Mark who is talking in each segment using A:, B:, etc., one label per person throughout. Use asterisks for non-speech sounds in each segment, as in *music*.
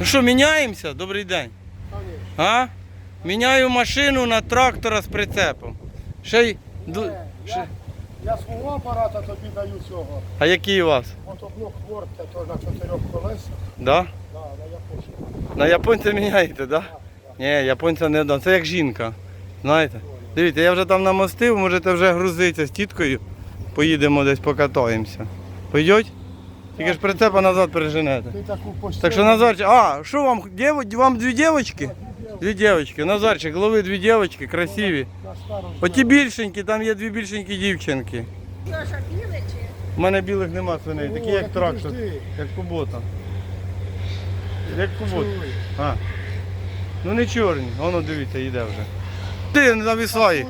A: Ну що, міняємося? Добрий день. А? Міняю машину на трактора з прицепом. Ще й. ду- ще-
B: Я свого апарата тобі даю цього.
A: А який у вас?
B: Мотоблок Форд, це то на чотирьох колесах.
A: Да?
B: Да, на японську.
A: На японця міняєте, да? Ні, японця не дам. Це як жінка. Знаєте? Дивіться, я вже там намостив, можете вже грузитися з тіткою. Поїдемо десь покатаємося. Пойдеть? Тільки ж прицепа назад переженете.
B: Ти таку постійно.
A: Так що Назарчик, а, що вам, дев- вам дві дівчатки? Дві дівчатки. Назарчик, лови дві дівчатки, красиві.
B: На стару
A: Оті більшенькі, там є дві більшенькі дівчинки.
C: Льоша, біле чи?
A: У мене білих нема свиней, такі
B: О,
A: як
B: так
A: трактор,
B: підожди.
A: як кубота. Як кубота. А. Ну не чорні, воно дивіться, йде вже. Ти не зависай.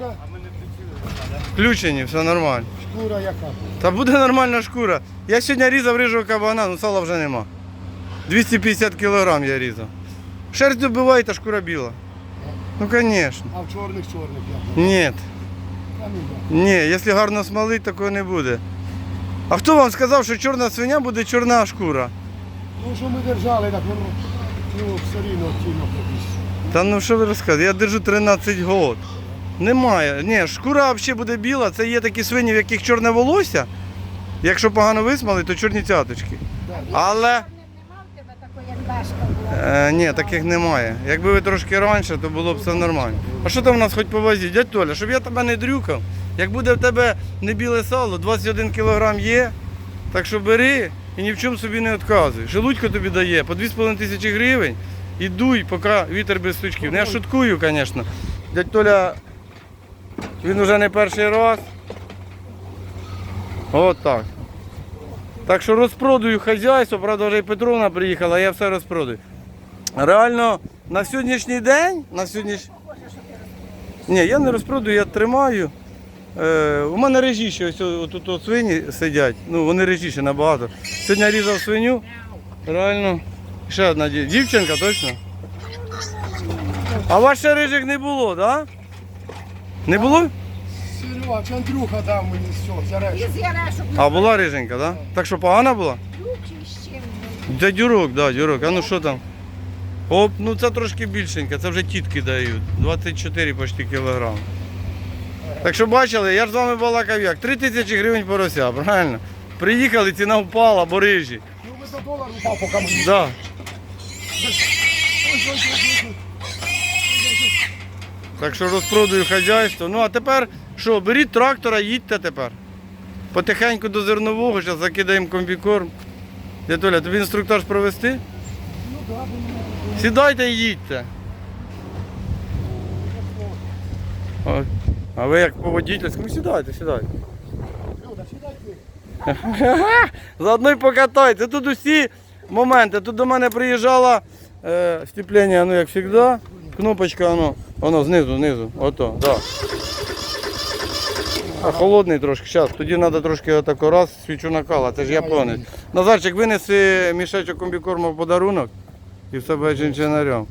A: Включені, все нормально.
B: Шкура яка.
A: Та буде нормальна шкура. Я сьогодні різав рижого кабана, ну сала вже нема. 250 кг я різав. Шерсть добиває, та шкура біла. Ну звісно.
B: А в чорних чорних як?
A: Ні. Ні, якщо гарно смолить, такого не буде. А хто вам сказав, що чорна свиня буде чорна шкура?
B: Ну що ми держали, так воно ну, все рівно тіло.
A: Та ну що ви розказуєте? Я держу 13 років. Немає. Ні, шкура взагалі буде біла. Це є такі свині, в яких чорне волосся. Якщо погано висмали, то чорні цяточки. Але е, ні, таких немає. Якби ви трошки раніше, то було б все нормально. А що там у нас хоч по? Дядь Толя, щоб я тебе не дрюкав. Як буде в тебе не біле сало, 21 кг є, так що бери і ні в чому собі не відказуй. Желудько тобі дає по 2,5 тисячі гривень і дуй, поки вітер без сучків. Ну, я шуткую, звісно. Дядь Толя, він вже не перший раз. От так. Так що розпродаю хазяйство, правда, вже і Петровна приїхала, я все розпродаю. Реально, на сьогоднішній день, на сьогоднішній... Ні, я не розпродаю, я тримаю. Е, у мене режіші, ось тут свині сидять. Ну, вони режіші набагато. Сьогодні різав свиню. Реально. Ще одна дів- дівчинка, точно? А ваш рижик не було, так? Да? Не було?
B: Серега, чи Андрюха дав мені все, зареш.
C: Із ярешок
A: А була риженька, так? Да? Так що погана була?
C: ключі з чим.
A: Це дюрок, да, дюрок. А ну що там? Оп, ну це трошки більшеньке, це вже тітки дають. 24 почти кілограм. Так що бачили, я ж з вами балакав як. 3 тисячі гривень порося, правильно? Приїхали, ціна впала, бо рижі.
B: Ну ви до долару упав, поки мені.
A: Да. Так що розпродаю хазяйство. Ну а тепер що, беріть трактора, їдьте тепер. Потихеньку до зернового, зараз закидаємо комбікорм. Дядоля, тобі інструктаж провести? Сідайте і їдьте. А ви як по водительському сідайте, сідайте.
B: Люда, сідай ти.
A: Заодно й покатайте. Тут усі моменти. Тут до мене приїжджала е, степлення, ну як завжди. Кнопочка, воно, воно знизу, знизу. Ото, да. А холодний трошки. Зараз, тоді треба трошки отако раз свічу накала, це ж японець. Назарчик, винеси мішечок комбікорму в подарунок і все буде чинчинарем.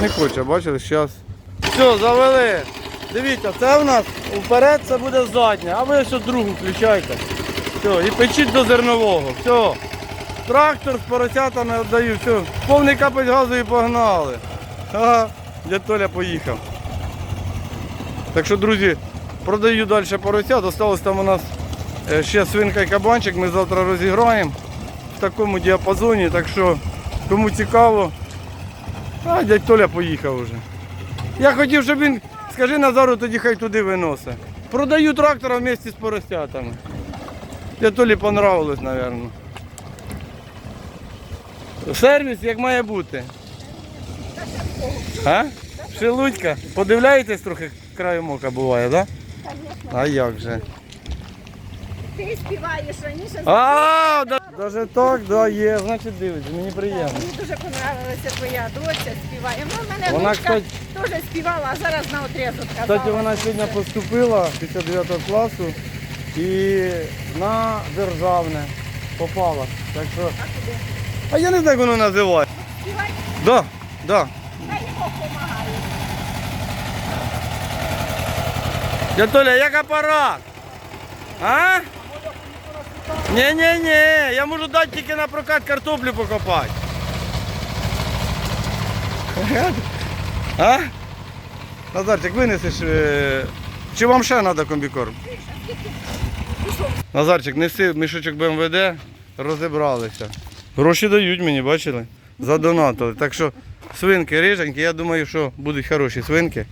A: Не хоче, бачили, зараз. Все, завели. Дивіться, це у нас вперед це буде задня, а ви ось другу включайте. Все, і печіть до зернового. Все. Трактор з поросятами віддаю. Все. Повний капець газу і погнали. Ага, дядь Толя поїхав. Так що, друзі, продаю далі поросят. Осталось там у нас е, ще свинка і кабанчик. Ми завтра розіграємо в такому діапазоні. Так що, кому цікаво. А, дядь Толя поїхав уже. Я хотів, щоб він, скажи Назару, тоді хай туди виносить. Продаю трактора вместе з поросятами. Я Толі понравилось, мабуть. Сервіс як має бути. А? Шелудька. Подивляєтесь трохи краєм ока буває, так? Да? А як же?
C: Ти співаєш раніше.
A: А, да, даже так, да, є, значить дивиться, мені приємно.
C: Мені дуже понравилася твоя доця співає. Ну, в мене
A: Вона,
C: дочка
A: кстати-
C: теж співала, а зараз на отрезу сказала.
A: Кстати, вона сьогодні поступила після 9 класу і на державне попала. Так що,
C: А
A: я не знаю, як воно називає.
C: Співай,
A: Да, да.
C: Хай Бог помагає.
A: Я Толя, як апарат? А? Ні-ні-ні, я можу дати тільки на прокат картоплю покопати. *laughs* А? Назарчик, винесеш. е, Чи вам ще треба комбікорм? Назарчик, неси мішочок БМВД, розібралися. Гроші дають мені, бачили? Задонатили. Так що свинки риженькі, я думаю, що будуть хороші свинки.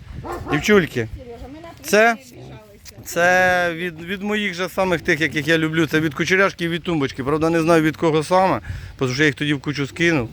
A: Дівчульки. Це, це від, від моїх же самих тих, яких я люблю. Це від кучеряшки і від тумбочки. Правда, не знаю від кого саме, тому що я їх тоді в кучу скинув.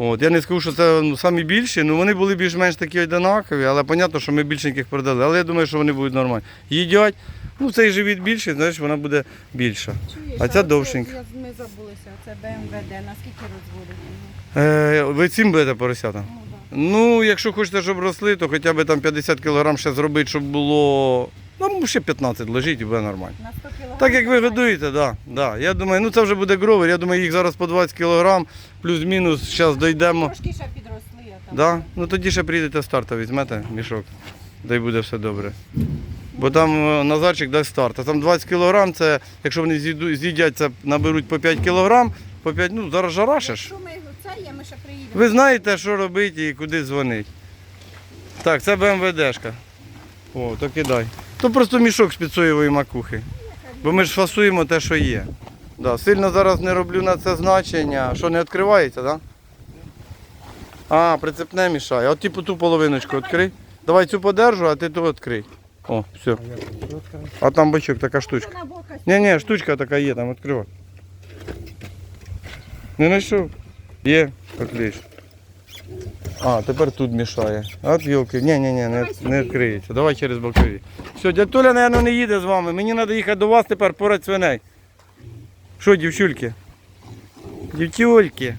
A: От. Я не скажу, що це ну, самі більші, ну вони були більш-менш такі одинакові, але зрозуміло, що ми більшеньких продали. Але я думаю, що вони будуть нормальні. Їдять, ну цей живіт більший, значить вона буде більша. А ця довшенька.
C: Ми забулися, це БМВД, наскільки розводить?
A: Е, ви цим будете поросята? Ну, якщо хочете, щоб росли, то хоча б там 50 кг ще зробити, щоб було. Ну, ще 15 лежить і буде нормально.
C: На 100 кг.
A: Так як ви годуєте, так. Да, да. Я думаю, ну це вже буде гровер. Я думаю, їх зараз по 20 кг, плюс-мінус, зараз дійдемо.
C: Трошки ще підросли, я там.
A: Да? Ну тоді ще прийдете старта, візьмете мішок, дай буде все добре. Бо там е, Назарчик дасть старт. А там 20 кг, це, якщо вони з'їдять, це наберуть по 5 кг, по 5, ну зараз жара ще ж.
C: Якщо ми це є, ми ще приїдемо.
A: Ви знаєте, що робити і куди дзвонити. Так, це БМВДшка. О, то кидай. То просто мішок з підсоєвої макухи. Бо ми ж фасуємо те, що є. Да, сильно зараз не роблю на це значення. Що не відкривається, так? Да? А, прицепне мішає. От типу ту половиночку відкрий. Давай цю подержу, а ти ту відкрий. О, все. А там бачок, така штучка.
C: Бока
A: Ні, ні, штучка така є, там відкривай. Не знайшов? Є, отлично. А, тепер тут мішає. От йолки. Ні, ні, ні, не, не відкриється. Давай через бокові. Все, дядь Толя, мабуть, не їде з вами. Мені треба їхати до вас тепер порать свиней. Що, дівчульки? Дівчульки.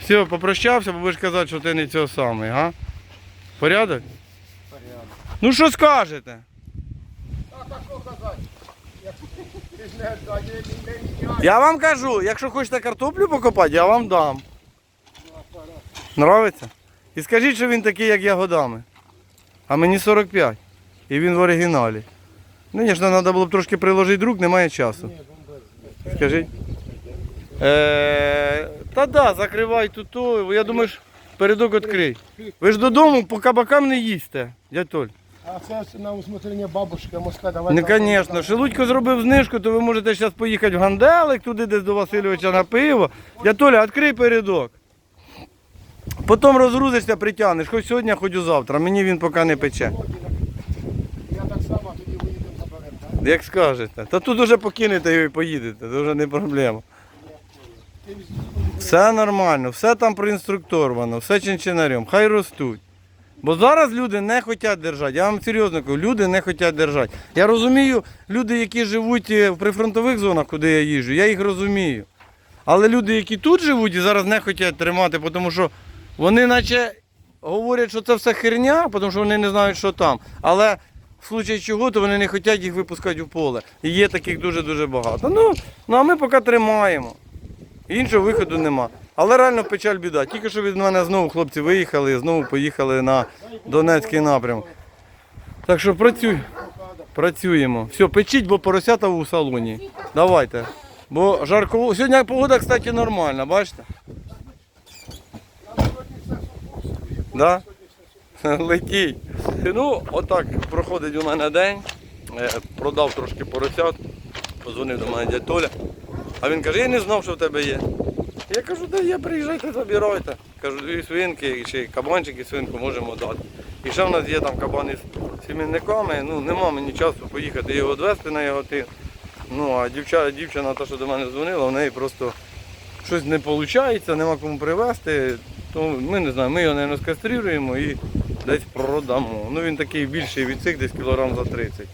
A: Все, попрощався, бо будеш казати, що ти не цього самий, га? Порядок?
B: Порядок.
A: Ну що скажете? Я вам кажу, якщо хочете картоплю покопати, я вам дам. Нравиться? І скажіть, що він такий, як я годами. А мені 45. І він в оригіналі. Ну, звісно, треба було б трошки приложити рук, немає часу. Скажіть. Е, та да, закривай тут. Я думаю, що передок відкрий. Ви ж додому по кабакам не їсте, дядь Толь.
B: А це на усмотрення бабушки, Москва, давай.
A: Ну, звісно.
B: там.
A: Шелудько зробив знижку, то ви можете зараз поїхати в Ганделик, туди десь до Васильовича на пиво. Я Толя, відкрий передок. Потім розгрузишся, притягнеш, хоч сьогодні, хоч завтра. Мені він поки не пече.
B: Я так само, тоді виїдемо заберемо, так?
A: Як скажете. Та тут вже покинете його і поїдете, це вже не проблема.
B: Ти.
A: Все нормально, все там проінструктовано, все чинчинарем, хай ростуть. Бо зараз люди не хочуть держати. Я вам серйозно кажу, люди не хочуть держати. Я розумію, люди, які живуть е, в прифронтових зонах, куди я їжджу, я їх розумію. Але люди, які тут живуть і зараз не хочуть тримати, тому що вони наче говорять, що це все херня, тому що вони не знають, що там. Але в случаї чого, то вони не хочуть їх випускати в поле. І є таких дуже-дуже багато. Ну, ну а ми поки тримаємо. Іншого виходу нема. Але реально печаль біда. Тільки що від мене знову хлопці виїхали, і знову поїхали на Донецький напрямок. Так що працюй. Працюємо. Все, печіть, бо поросята у салоні. Давайте. Бо жарко. Сьогодні погода, кстати, нормальна, бачите? Да? *laughs* Летіть. Ну, отак проходить у мене день. Е, Продав трошки поросят. Позвонив до мене дядь Толя. А він каже, я не знав, що в тебе є. Я кажу, да є, приїжджайте, забирайте. Кажу, дві свинки, і ще кабанчик і свинку можемо дати. І ще в нас є там кабани з сімейниками, ну нема мені часу поїхати його відвезти на його тин. Ну, а дівча, дівчина, та, що до мене дзвонила, в неї просто щось не виходить, нема кому привезти. То ми не знаємо, ми його, мабуть, скаструємо і десь продамо. Ну він такий більший від цих, десь кілограм за 30.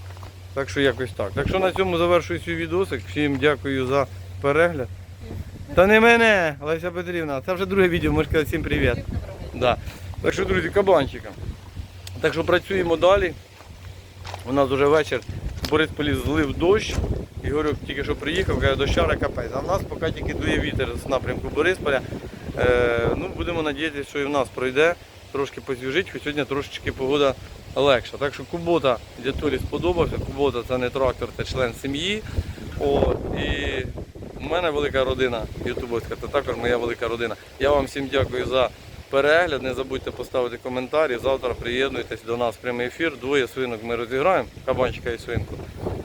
A: Так що якось так. Так що на цьому завершую свій відосик. Всім дякую за перегляд. Та не мене, Леся Петрівна, це вже друге відео, можна сказати всім привіт. Да. Так що, друзі, кабанчикам. Так що працюємо далі. У нас вже вечір Борисполі злив дощ. Ігорюк тільки що приїхав, каже, дощара капець. А в нас поки тільки дує вітер з напрямку Борисполя. Е, ну, будемо надіятися, що і в нас пройде. Трошки посвіжить, хоч сьогодні трошечки погода легша. Так що Кубота дядулі сподобався. Кубота це не трактор, це член сім'ї. І у мене велика родина ютубовська, це також моя велика родина. Я вам всім дякую за перегляд. Не забудьте поставити коментарі. Завтра приєднуйтесь до нас в прямий ефір. Двоє свинок ми розіграємо, кабанчика і свинку.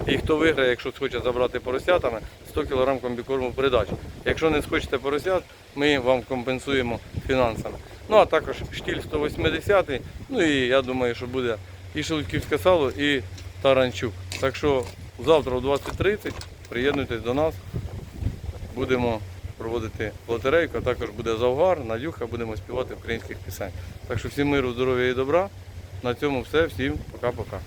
A: І хто виграє, якщо схоче забрати поросятами, 100 кг комбікорму в. Якщо не схочете поросят, ми вам компенсуємо фінансами. Ну а також штіль 180, ну і я думаю, що буде і шелудьківське сало, і таранчук. Так що завтра о 20.30 приєднуйтесь до нас, будемо проводити лотерейку, а також буде завгар, Надюха, будемо співати українських пісень. Так що всім миру, здоров'я і добра. На цьому все, всім пока-пока.